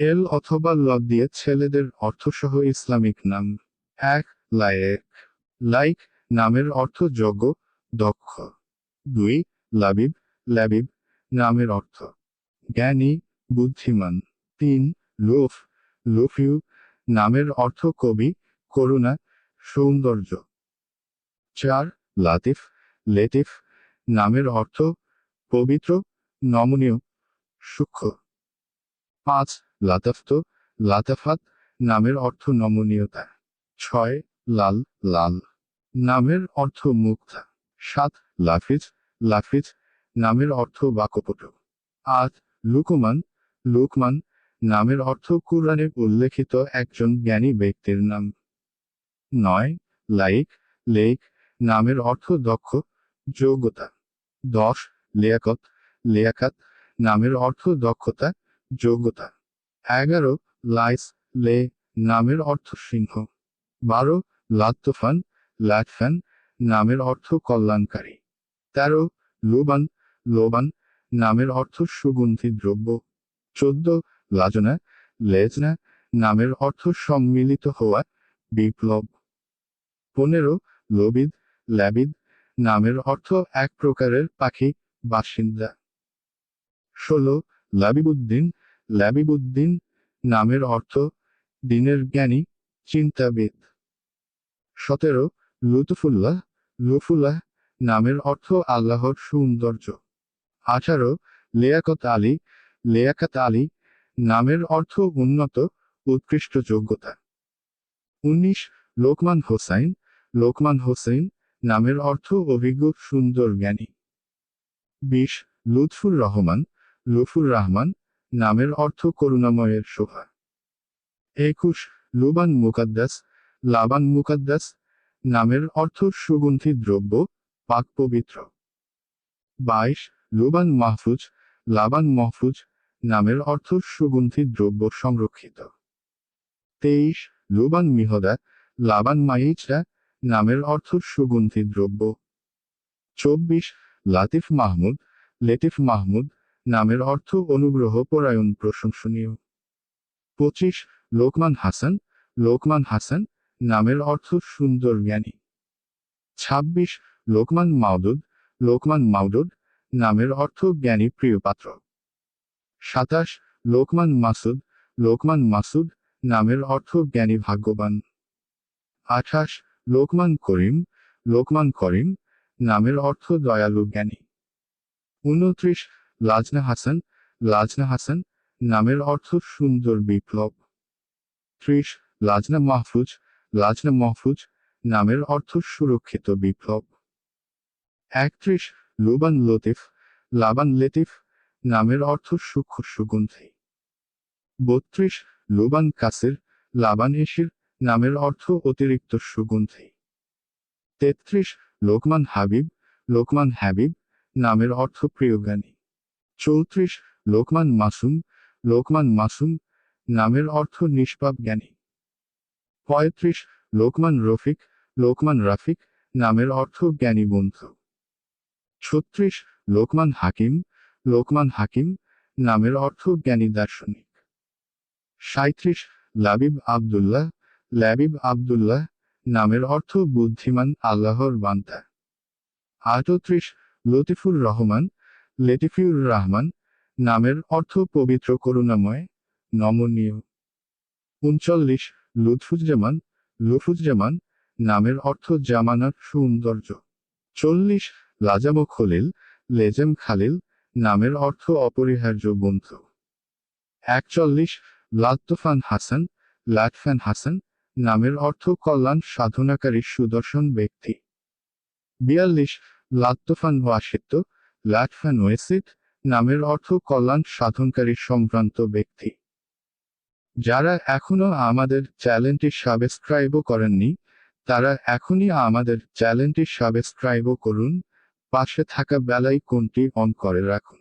এল অথবা ল দিয়ে ছেলেদের অর্থসহ ইসলামিক নাম। এক, লায়েক। লাইক, নামের অর্থ যজ্ঞ দক্ষ। দুই, লাবিব। লাবিব, নামের অর্থ। জ্ঞানী, বুদ্ধিমান। তিন, লুফ। লুফিউ, নামের অর্থ কবি, করুণা, সৌন্দর্য। চার, লাতিফ। লেটিফ নামের অর্থ পবিত্র, নমনীয়, সূক্ষ্ম। পাঁচ লাতাফত, লাতাফাত নামের অর্থ নমনীয়তা। ছয়, লাল লাল। নামের অর্থ মুক্তা। সাত, লাফিজ। লাফিজ নামের অর্থ বাকপটু। আট, লুকমান। লুকমান নামের অর্থ কুরআনে উল্লেখিত একজন জ্ঞানী ব্যক্তির নাম। নয়, লাইক। লেক নামের অর্থ দক্ষ, যোগ্যতা। দশ, লিয়াকত। লিয়াকাত নামের অর্থ দক্ষতা, যোগ্যতা। এগারো লাইস লে নামের অর্থ সিংহ। বারো লাত্তফান লাটফান নামের অর্থ কল্যাণকারী। তেরো লোবান লোবান নামের অর্থ সুগন্ধি দ্রব্য। চোদ্দ লাজনা লেজনা নামের অর্থ সম্মিলিত হওয়া বিপ্লব। পনেরো লবিদ ল্যাবিদ নামের অর্থ এক প্রকারের পাখি বাসিন্দা। ষোলো লাবিবুদ্দিন ল্যাবিবুদ্দিন নামের অর্থ দিনের জ্ঞানী, চিন্তাবিদ। সতেরো লুতুফুল্লাহ লুফুল্লাহ নামের অর্থ আল্লাহর সৌন্দর্য। আঠারো, লেয়াকত আলী, লেয়াকাত আলী নামের অর্থ উন্নত, উৎকৃষ্ট যোগ্যতা। উনিশ, লোকমান হোসাইন, লোকমান হোসেন নামের অর্থ অভিজ্ঞ, সুন্দর, জ্ঞানী। বিশ, লুৎফুর রহমান লুফুর রহমান নামের অর্থ করুণাময়ের শোভা। একুশ, লুবান মুকাদ্দাস, লাবান মুকাদ্দাস, নামের অর্থ সুগন্ধি দ্রব্য, পাক পবিত্র। বাইশ, লুবান মাহফুজ, লাবান মাহফুজ, নামের অর্থ সুগন্ধি দ্রব্য সংরক্ষিত। তেইশ, লুবান মিহদা, লাবান মাইচরা নামের অর্থ সুগন্ধি দ্রব্য। চব্বিশ, লাতিফ মাহমুদ লেটিফ মাহমুদ নামের অর্থ অনুগ্রহ পরায়ণ প্রশংসনীয়। পঁচিশ, লোকমান হাসান লোকমান হাসান, নামের অর্থ সুন্দর জ্ঞানী। ছাব্বিশ, লোকমান মাউদুদ লোকমান মাউদুদ, নামের অর্থ জ্ঞানী প্রিয় পাত্র সাতাশ, লোকমান মাসুদ লোকমান মাসুদ, নামের অর্থ জ্ঞানী ভাগ্যবান। আঠাশ, লোকমান করিম লোকমান করিম, নামের অর্থ দয়ালু জ্ঞানী। উনত্রিশ লাজনা হাসান লাজনা হাসান, নামের অর্থ সুন্দর বিপ্লব। ত্রিশ, লাজনা মাহফুজ লাজনা মাহফুজ, নামের অর্থ সুরক্ষিত বিপ্লব। একত্রিশ, লুবান লতিফ, লাবান লেতিফ, নামের অর্থ সূক্ষ্ম সুগন্ধি। বত্রিশ, লুবান কাসির, লাবান এশির নামের অর্থ অতিরিক্ত সুগন্ধি। তেত্রিশ, লোকমান হাবিব লোকমান হাবিব, নামের অর্থ প্রিয়জ্ঞানী চৌত্রিশ, লোকমান মাসুম লোকমান মাসুম নামের অর্থ নিষ্পাপ জ্ঞানী। পঁয়ত্রিশ, লোকমান রফিক, লোকমান রাফিক নামের অর্থ জ্ঞানী বন্ধু। ছত্রিশ, লোকমান হাকিম লোকমান হাকিম নামের অর্থ জ্ঞানী দার্শনিক। সাঁত্রিশ লাবিব আবদুল্লাহ লাবিব আবদুল্লাহ নামের অর্থ বুদ্ধিমান, আল্লাহর বান্তা আটত্রিশ, লতিফুর রহমান লেটিফিউর রহমান নামের অর্থ পবিত্র করুণাময়, নমনীয়। উনচল্লিশ, লুৎফুজ্জামান লুফুজ্জামান নামের অর্থ জামানার সৌন্দর্য। চল্লিশ, লাজাম খলিল, লেজেম খালিল নামের অর্থ অপরিহার্য বন্ধু। একচল্লিশ লাত্তফান হাসান লাটফান হাসান নামের অর্থ কল্যাণ সাধনাকারী সুদর্শন ব্যক্তি। বিয়াল্লিশ লাত্তফান ওয়াসিত্য লাটফান ওয়েসিট নামের অর্থ কল্যাণ সাধনকারী সম্ভ্রান্ত ব্যক্তি। যারা এখনও আমাদের চ্যানেলটি সাবস্ক্রাইবও করেননি, তারা এখনই আমাদের চ্যানেলটি সাবস্ক্রাইবও করুন, পাশে থাকা বেলাই কোনটি অন করে রাখুন।